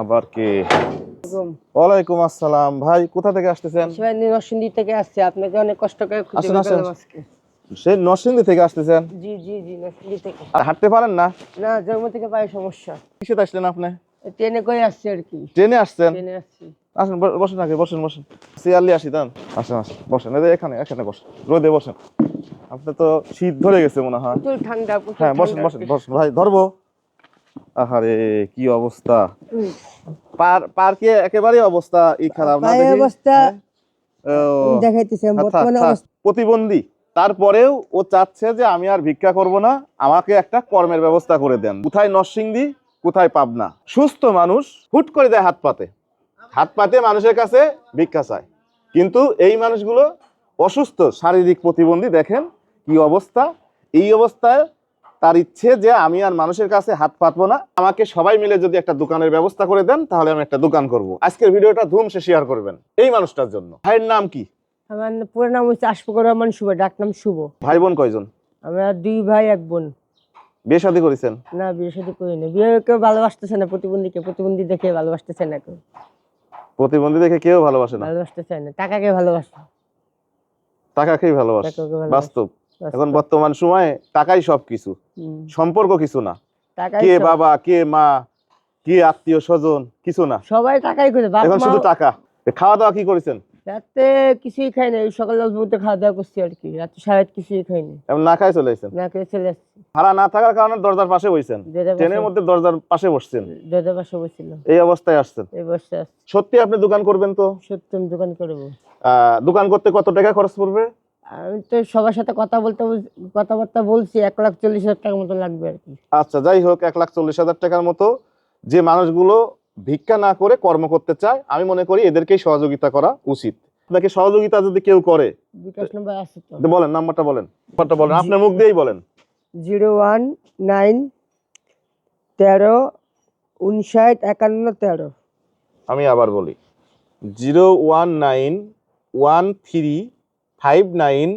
আবার কে? ওয়ালাইকুম আসসালাম। ভাই কোথা থেকে আসতেছেন? নরসিংদী থেকে আসছে। আপনাকে অনেক কষ্ট করে আসেন, আসেন। সেই নরসিংদী থেকে আসতেছেন? জি জি জি নরসিংদী থেকে। আর হাঁটতে পারেন না? না জন্ম থেকে পাই সমস্যা। কিসে আসলেন আপনি? ট্রেনে করে আসছে আর কি? ট্রেনে আসছেন? ট্রেনে আসছি। আসেন বসেন আগে বসেন বসেন। সিয়ারলি আসি দেন আসেন আসেন বসেন। এখানে এখানে বসেন। রোদে বসেন। আপনার তো শীত ধরে গেছে মনে হয়। ঠান্ডা হ্যাঁ বসেন বসেন বসেন। ভাই ধরবো। আহারে কি অবস্থা? পার পার্কে একেবারে অবস্থা ই খারাপ না দেখি? অবস্থা। দেখাইতেছে আচ্ছা, বর্তমানে আচ্ছা, প্রতিবন্ধী। তারপরেও ও চাচ্ছে যে আমি আর ভিক্ষা করব না আমাকে একটা কর্মের ব্যবস্থা করে দেন। কোথায় নরসিংদী কোথায় পাবনা? সুস্থ মানুষ হুট করে দেয় হাত পাতে। হাত পাতে মানুষের কাছে ভিক্ষা চায়। কিন্তু এই মানুষগুলো অসুস্থ শারীরিক প্রতিবন্ধী দেখেন কি অবস্থা। এই অবস্থায় তার ইচ্ছে যে আমি আর মানুষের কাছে হাত পাতবো না। আমাকে সবাই মিলে যদি একটা দোকানের ব্যবস্থা করে দেন তাহলে আমি একটা দোকান করব। আজকের ভিডিওটা ধুমসে শেয়ার করবেন এই মানুষটার জন্য। ভাইয়ের নাম কি? আমার পুরো নাম হচ্ছে আশফাকুর রহমান শুভ ডাক নাম শুভ। ভাই বোন কয়জন? আমরা দুই ভাই এক বোন। বিয়ে শাদী করেছেন? না বিয়ে সাথে করি না বিয়ে কেউ ভালোবাসতেছে না প্রতিবন্ধীকে প্রতিবন্ধী দেখে ভালোবাসতেছে না কেউ। প্রতিবন্ধী দেখে কেউ ভালোবাসে না? ভালোবাসতে চায় না। টাকাকে ভালোবাসে। টাকাকেই ভালোবাসে। বাস্তব। এখন বর্তমান সময়ে টাকাই সবকিছু। সম্পর্ক কিছু না। কে বাবা কে মা কে আত্মীয় স্বজন কিছু না। সবাই টাকাই করে এখন শুধু টাকা। খাওয়া দাওয়া কি করেছেন? রাতে কিছুই খাই সকালে অল্প খাওয়া দাওয়া করছি আর কি। রাতে কিছুই এখন না খাই চলে আসছেন? না খেয়ে চলে আসছি। ভাড়া না থাকার কারণে দরজার পাশে বসছেন ট্রেনের মধ্যে দরজার পাশে বসছেন। দরজার পাশে বসছিল এই অবস্থায় আসছেন। এই বসে আসছি। সত্যি আপনি দোকান করবেন তো? সত্যি আমি দোকান করব। দোকান করতে কত টাকা খরচ পড়বে? আমি তো সবার সাথে কথা বলতে বল- কথাবার্তা বলছি এক লাখ চল্লিশ হাজার টাকার মতো লাগবে আর কি। আচ্ছা যাই হোক এক লাখ চল্লিশ হাজার টাকার মতো যে মানুষগুলো ভিক্ষা না করে কর্ম করতে চায় আমি মনে করি এদেরকেই সহযোগিতা করা উচিত। আপনাকে সহযোগিতা যদি কেউ করে বিকাশ নম্বর আছে তো। তো বলেন নাম্বারটা বলেন। নাম্বারটা বলেন আপনার মুখ দিয়েই বলেন। জিরো ওয়ান নাইন তেরো উনষাট একান্ন তেরো। আমি আবার বলি। Zero one nine one three five nine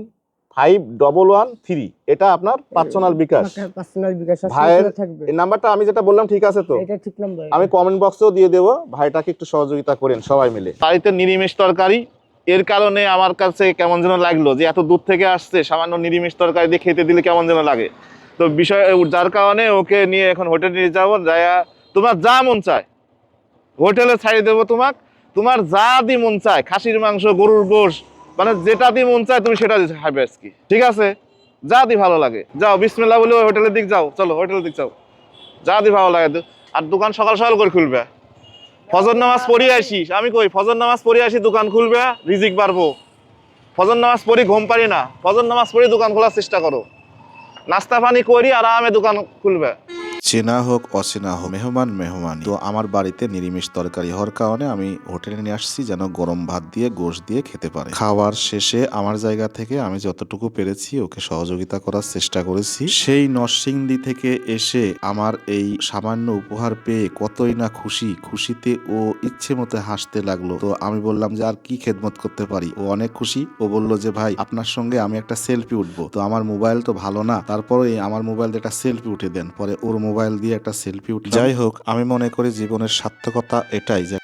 five double one three এটা আপনার পার্সোনাল বিকাশ। পার্সোনাল বিকাশ ভাইয়ের- খোলা থাকবে। এই নাম্বারটা আমি যেটা বললাম ঠিক আছে তো? এটা ঠিক নাম্বার আমি কমেন্ট বক্সেও দিয়ে দেবো। ভাইটাকে একটু সহযোগিতা করেন সবাই মিলে। বাড়িতে নিরামিষ তরকারি এর কারণে আমার কাছে কেমন যেন লাগল যে এত দূর থেকে আসছে সামান্য নিরামিষ তরকারি দিয়ে খেতে দিলে কেমন যেন লাগে। তো বিষয় যার কারণে ওকে নিয়ে এখন হোটেল নিয়ে যাব যায়া তোমার যা মন চায়। হোটেলে ছাড়িয়ে দেবো তোমাক। তোমার যা দি মন চায় খাসির মাংস গরুর গোশ মানে যেটা দি মন চায় তুমি সেটা দিয়ে খাবে আজকে। ঠিক আছে? যা দি ভালো লাগে। যাও, বিসমিল্লাহ বলে ওই হোটেলের দিক যাও। চলো, হোটেলের দিক যাও। যা দি ভালো লাগে আর দোকান সকাল সকাল করে খুলবে। ফজর নামাজ পড়ি আসিস। আমি কই, ফজর নামাজ পড়ি আসি দোকান খুলবে, রিজিক বাড়বো। ফজর নামাজ পড়ি, ঘুম পারি না। ফজর নামাজ পড়ি, দোকান খোলার চেষ্টা করো। নাস্তা পানি করি, আরামে দোকান খুলবে। চেনা হোক, অচেনা হোক, মেহমান মেহমান। তো আমার বাড়িতে নিরামিষ তরকারি হওয়ার কারণে আমি হোটেলে নিয়ে আসছি যেন গরম ভাত দিয়ে, গোশ দিয়ে খেতে পারে। খাওয়ার শেষে আমার জায়গা থেকে আমি যতটুকু পেরেছি ওকে সহযোগিতা করার চেষ্টা করেছি। সেই নরসিংদী থেকে এসে আমার এই সামান্য উপহার পেয়ে কতই না খুশি, খুশিতে ও ইচ্ছে মতো হাসতে লাগল। তো আমি বললাম যে, আর কি খেদমত করতে পারি? ও অনেক খুশি। ও বলল যে, ভাই, আপনার সঙ্গে আমি একটা সেলফি উঠবো। তো আমার মোবাইল তো ভালো না তারপরে আমার মোবাইল একটা সেলফি উঠে দেন। পরে ওর মোবাইল দিয়ে একটা সেলফি উঠে যাই হোক আমি মনে করি জীবনের সার্থকতা এটাই যে